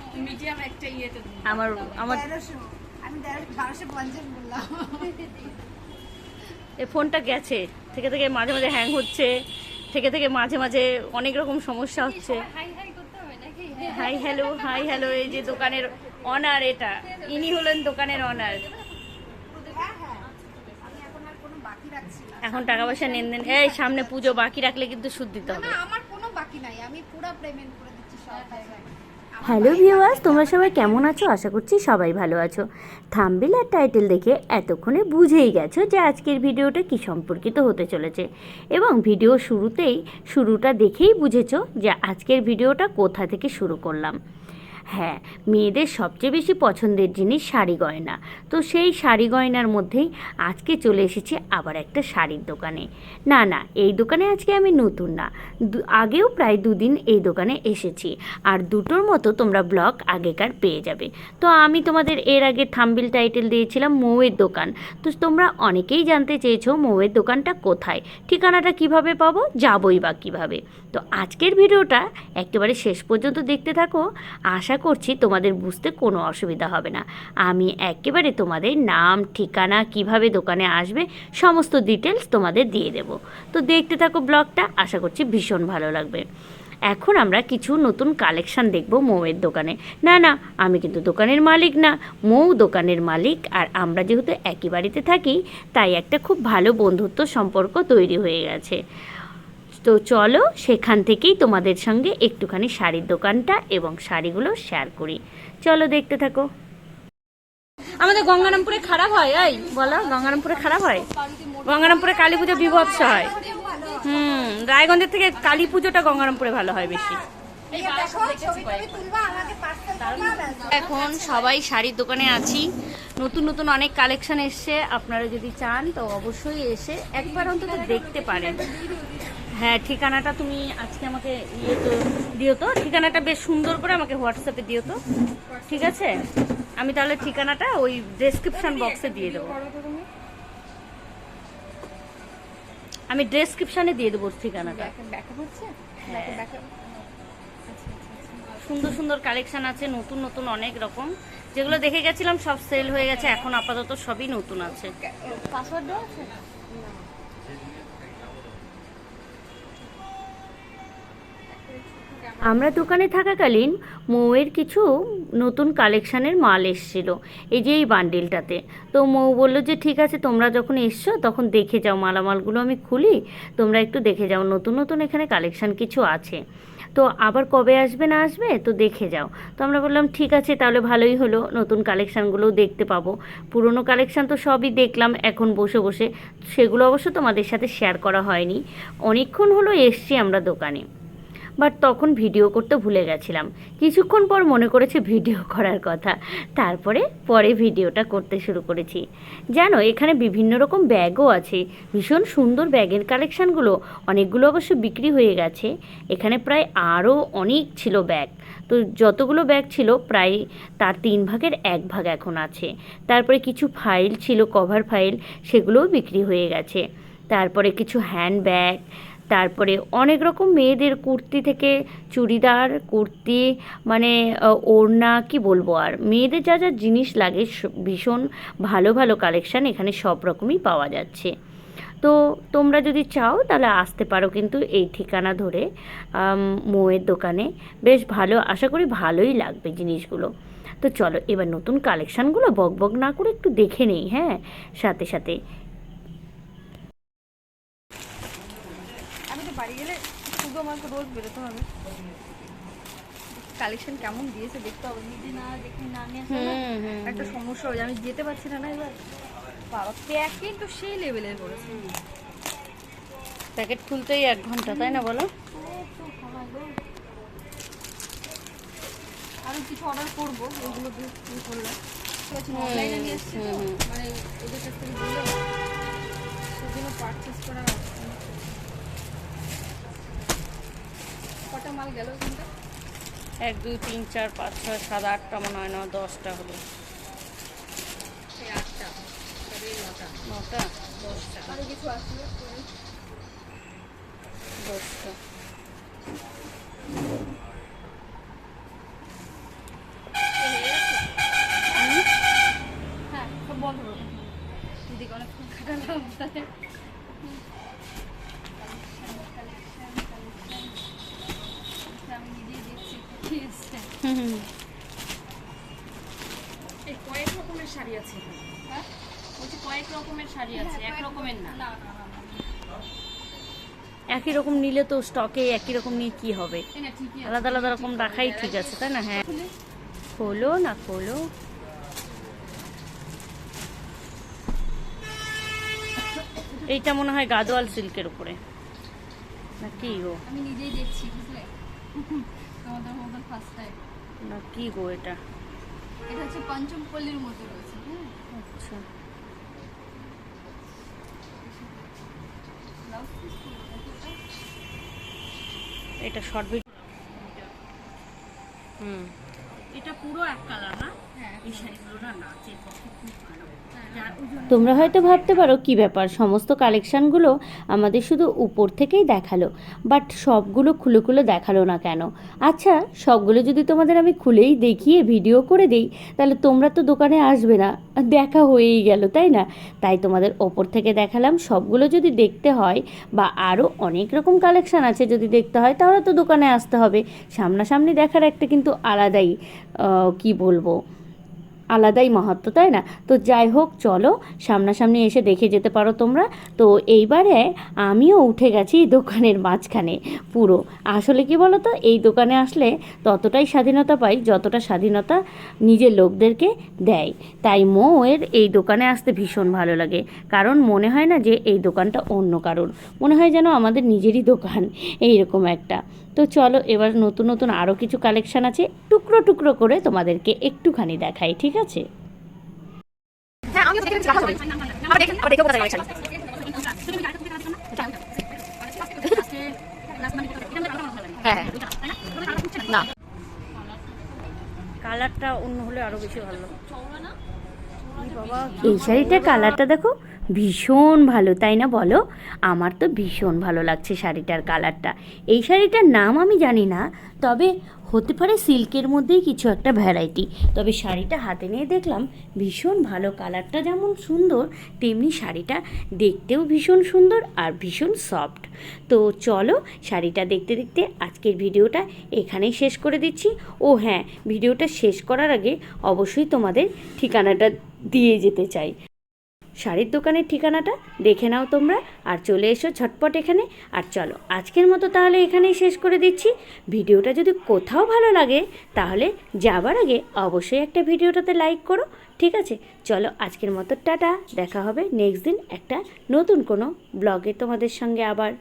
Medium medium একটা ইয়েতে আমার আমার আমি বারোশো পঞ্চাশ বললাম। এই ফোনটা গেছে। থেকে থেকে মাঝে মাঝে হ্যাং হচ্ছে। থেকে থেকে মাঝে মাঝে অনেক রকম সমস্যা হচ্ছে। হাই হাই করতে হবে নাকি? হাই হ্যালো হাই হ্যালো এই যে দোকানের অনার এটা। ইনি হলেন দোকানের অনার হ্যাঁ হ্যাঁ। আমি এখন আর কোনো বাকি রাখছি না। এখন টাকা পয়সা নেন দেন এই সামনে পুজো বাকি রাখলে কিন্তু সুদ দিতে হবে। আমার কোনো বাকি নাই। আমি পুরো পেমেন্ট করে দিচ্ছি সব। জায়গায় হ্যালো ভিউয়ার্স, তোমরা সবাই কেমন আছো? আশা করছি সবাই ভালো আছো। থাম্বিল আর টাইটেল দেখে এতক্ষণে বুঝেই গেছো যে আজকের ভিডিওটা কি সম্পর্কিত হতে চলেছে। এবং ভিডিও শুরুতেই, শুরুটা দেখেই বুঝেছ যে আজকের ভিডিওটা কোথা থেকে শুরু করলাম। হ্যাঁ মেয়েদের সবচেয়ে বেশি পছন্দের জিনিস শাড়ি গয়না। তো সেই শাড়ি গয়নার মধ্যেই আজকে চলে এসেছি আবার একটা শাড়ির দোকানে। না না, এই দোকানে আজকে আমি নতুন না। আগেও প্রায় দুদিন এই দোকানে এসেছি। আর দুটোর মতো তোমরা ব্লগ আগেকার পেয়ে যাবে। তো আমি তোমাদের এর আগে থাম্বিল টাইটেল দিয়েছিলাম, মৌয়ের দোকান। তো তোমরা অনেকেই জানতে চেয়েছো মৌয়ের দোকানটা কোথায়? ঠিকানাটা কীভাবে পাবো? যাবই বা কীভাবে। তো আজকের ভিডিওটা একেবারে শেষ পর্যন্ত দেখতে থাকো। আশা করছি তোমাদের বুঝতে কোনো অসুবিধা হবে না। আমি একেবারে তোমাদের নাম, ঠিকানা, কীভাবে দোকানে আসবে, সমস্ত ডিটেলস তোমাদের দিয়ে দেব। তো দেখতে থাকো ব্লগটা, আশা করছি ভীষণ ভালো লাগবে। এখন আমরা কিছু নতুন কালেকশন দেখব মৌয়ের দোকানে। না না, আমি কিন্তু দোকানের মালিক না, মৌ দোকানের মালিক। আর আমরা যেহেতু একই বাড়িতে থাকি, তাই একটা খুব ভালো বন্ধুত্ব সম্পর্ক তৈরি হয়ে গেছে। তো চলো সেখান থেকেই তোমাদের সঙ্গে একটুখানি শাড়ির দোকানটা এবং শাড়িগুলো শেয়ার করি। চলো দেখতে থাকো। আমাদের গঙ্গারামপুরে খারাপ হয় এই বলো গঙ্গারামপুরে খারাপ হয়? গঙ্গারামপুরে কালী পুজো বিভৎস হয়। হুম রায়গঞ্জের থেকে কালী পুজোটা গঙ্গারামপুরে ভালো হয় বেশি। এখন সবাই শাড়ির দোকানে আছি। নতুন নতুন অনেক কালেকশন এসছে। আপনারা যদি চান তো অবশ্যই এসে একবার অন্তত দেখতে পারেন। হ্যাঁ ঠিকানাটা তুমি আজকে আমাকে ইয়ে তো দিও তো। ঠিকানাটা বেশ সুন্দর করে আমাকে হোয়াটসঅ্যাপে দিও তো। ঠিক আছে? আমি তাহলে ঠিকানাটা ওই ডেসক্রিপশন বক্সে দিয়ে দেবো। আমি ডেসক্রিপশনে দিয়ে দেবো ঠিকানাটা। হ্যাঁ। সুন্দর সুন্দর কালেকশন আছে নতুন নতুন অনেক রকম। যেগুলো দেখে গেছিলাম সব সেল হয়ে গেছে এখন আপাতত সবই নতুন আছে। পাসওয়ার্ড আছে? আমরা দোকানে থাকাকালীন মৌয়ের কিছু নতুন কালেকশানের মাল এসছিল, এই যে এই বান্ডিলটাতে। তো মৌ বলল যে, ঠিক আছে, তোমরা যখন এসছো, তখন দেখে যাও মালামালগুলো আমি খুলি, তোমরা একটু দেখে যাও, নতুন নতুন এখানে কালেকশান কিছু আছে। তো আবার কবে আসবে, না আসবে, তো দেখে যাও। তো আমরা বললাম, ঠিক আছে, তাহলে ভালোই হলো, নতুন কালেকশানগুলোও দেখতে পাবো। পুরনো কালেকশান তো সবই দেখলাম, এখন বসে বসে, সেগুলো অবশ্য তোমাদের সাথে শেয়ার করা হয়নি। অনেকক্ষণ হলো এসছি আমরা দোকানে। বাট তখন ভিডিও করতে ভুলে গেছিলাম। কিছুক্ষণ পর মনে করেছে ভিডিও করার কথা। তারপরে পরে ভিডিওটা করতে শুরু করেছি। জানো, এখানে বিভিন্ন রকম ব্যাগও আছে। ভীষণ সুন্দর ব্যাগের কালেকশানগুলো। অনেকগুলো অবশ্য বিক্রি হয়ে গেছে। এখানে প্রায় আরও অনেক ছিল ব্যাগ। তো যতগুলো ব্যাগ ছিল, প্রায় তার তিন ভাগের এক ভাগ এখন আছে। তারপরে কিছু ফাইল ছিল, কভার ফাইল, সেগুলোও বিক্রি হয়ে গেছে। তারপরে কিছু হ্যান্ড ব্যাগ তারপরে অনেক রকম মেয়েদের কুর্তি থেকে চুড়িদার, কুর্তি মানে ওড়না, কি বলব আর? মেয়েদের যা যা জিনিস লাগে ভীষণ ভালো ভালো কালেকশান এখানে সব রকমই পাওয়া যাচ্ছে। তো তোমরা যদি চাও তাহলে আসতে পারো কিন্তু এই ঠিকানা ধরে মোয়ের দোকানে। বেশ ভালো, আশা করি ভালোই লাগবে জিনিসগুলো। তো চলো এবার নতুন কালেকশানগুলো বক বক না করে একটু দেখে নেই হ্যাঁ? সাথে সাথে আমি তো বাড়ি গেলে শুধু আমাকে রোজ বেরোতে হবে। কালেকশন কেমন দিয়েছে দেখতে হবে। নিজে না দেখে না নিয়ে আসলে একটা সমস্যা হয়ে আমি যেতে পারছি না না এবার। বাবা প্যাকিং তো সেই লেভেলের করেছে। প্যাকেট খুলতেই এক ঘণ্টা তাই না বলো? আমি কিছু অর্ডার করব ওইগুলো দিয়ে তুমি করলে ঠিক আছে অনলাইনে নিয়ে এসছি তো মানে ওদের কাছ থেকে দিলে সেজন্য পারচেস করা কটা মাল গেল ওখানটা? এক দুই তিন চার পাঁচ ছয় সাত আটটা মনে হয় না দশটা হলো। সেই আটটা। নটা। নটা? দশটা। দশটা হুম হুম এই কয়েক রকমের শাড়ি আছে এখানে। হ্যাঁ? বলছি কয়েক রকমের শাড়ি আছে এক রকমের না না না না, না একই রকম নিলে তো স্টকে একই রকম নিয়ে কি হবে। আলাদা আলাদা রকম রাখাই ঠিক আছে তাই না? হ্যাঁ। খোলো। না খোলো। এইটা মনে হয় গাদোয়াল সিল্কের উপরে। না কি গো? আমি নিজেই দেখছি বুঝলে? তোমাদের মতন ফার্স্ট টাইম না কি গো এটা? এটা হচ্ছে পঞ্চম পল্লীর মধ্যে রয়েছে হ্যাঁ? আচ্ছা ব্লাউজ পিস করব নাকি এটা? এটা শর্ট ভিডিও হুম। এটা পুরো এক কালার না? হ্যাঁ। এই শাড়িগুলো না নাচের পক্ষে খুব ভালো। তোমরা হয়তো ভাবতে পারো কি ব্যাপার। সমস্ত কালেকশানগুলো আমাদের শুধু উপর থেকেই দেখাল, বাট সবগুলো খুলে খুলে দেখাল না কেন? আচ্ছা সবগুলো যদি তোমাদের আমি খুলেই দেখিয়ে ভিডিও করে দিই, তাহলে তোমরা তো দোকানে আসবে না। দেখা হয়েই গেল, তাই না? তাই তোমাদের ওপর থেকে দেখালাম, সবগুলো যদি দেখতে হয়, বা আরও অনেক রকম কালেকশান আছে যদি দেখতে হয়, তাহলে তো দোকানে আসতে হবে। সামনাসামনি দেখার একটা কিন্তু আলাদাই কি বলব? আলাদাই মাহাত্ম, তাই না? তো যাই হোক, চলো সামনাসামনি এসে দেখে যেতে পারো তোমরা। তো এইবারে আমিও উঠে গেছি দোকানের মাঝখানে পুরো। আসলে কি বলো তো এই দোকানে আসলে ততটাই স্বাধীনতা পাই যতটা স্বাধীনতা নিজের লোকদেরকে দেয়। তাই মোয়ের এই দোকানে আসতে ভীষণ ভালো লাগে। কারণ মনে হয় না যে এই দোকানটা অন্য কারোর। মনে হয় যেন আমাদের নিজেরই দোকান, এইরকম একটা। তো চলো, এবার নতুন নতুন আরও কিছু কালেকশান আছে। টুকরো টুকরো করে তোমাদেরকে একটুখানি দেখাই ঠিক আছে? কালারটা অন্য হলে আরও বেশি ভালো এই শাড়িটা কালারটা দেখো ভীষণ ভালো, তাই না বলো? আমার তো ভীষণ ভালো লাগছে শাড়িটার কালারটা। এই শাড়িটার নাম আমি জানি না, তবে হতে পারে সিল্কের মধ্যেই কিছু একটা ভ্যারাইটি তবে শাড়িটা হাতে নিয়ে দেখলাম ভীষণ ভালো, কালারটা যেমন সুন্দর, তেমনি শাড়িটা দেখতেও ভীষণ সুন্দর আর ভীষণ সফট তো চলো শাড়িটা দেখতে দেখতে আজকের ভিডিওটা এখানেই শেষ করে দিচ্ছি। ও হ্যাঁ ভিডিওটা শেষ করার আগে অবশ্যই তোমাদের ঠিকানাটা দিয়ে যেতে চাই। শাড়ির দোকানের ঠিকানাটা দেখে নাও তোমরা আর চলে এসো ঝটপট এখানে। আর চলো, আজকের মতো তাহলে এখানেই শেষ করে দিচ্ছি। ভিডিওটা যদি কোথাও ভালো লাগে, তাহলে যাবার আগে অবশ্যই একটা ভিডিওটাতে লাইক করো, ঠিক আছে? চলো, আজকের মতো টাটা, দেখা হবে নেক্সট দিন একটা নতুন কোনো ব্লগে তোমাদের সঙ্গে আবার।